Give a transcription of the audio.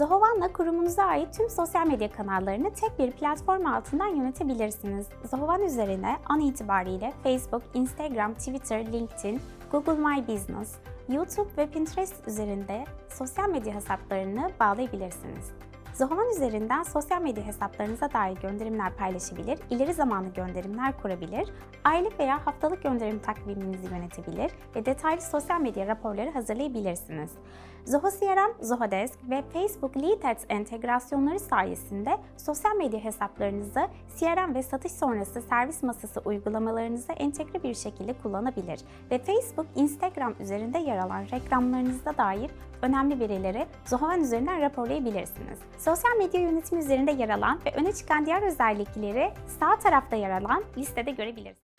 Zohovan'la kurumunuza ait tüm sosyal medya kanallarını tek bir platform altından yönetebilirsiniz. Zohovan üzerine an itibariyle Facebook, Instagram, Twitter, LinkedIn, Google My Business, YouTube ve Pinterest üzerinde sosyal medya hesaplarını bağlayabilirsiniz. Zohovan üzerinden sosyal medya hesaplarınıza dair gönderimler paylaşabilir, ileri zamanlı gönderimler kurabilir, aylık veya haftalık gönderim takviminizi yönetebilir ve detaylı sosyal medya raporları hazırlayabilirsiniz. Zoho CRM, Zohodesk ve Facebook Lead Ads entegrasyonları sayesinde sosyal medya hesaplarınızı CRM ve satış sonrası servis masası uygulamalarınıza entegre bir şekilde kullanabilir ve Facebook, Instagram üzerinde yer alan reklamlarınıza dair önemli verileri Zohovan üzerinden raporlayabilirsiniz. Sosyal medya yönetimi üzerinde yer alan ve öne çıkan diğer özellikleri sağ tarafta yer alan listede görebilirsiniz.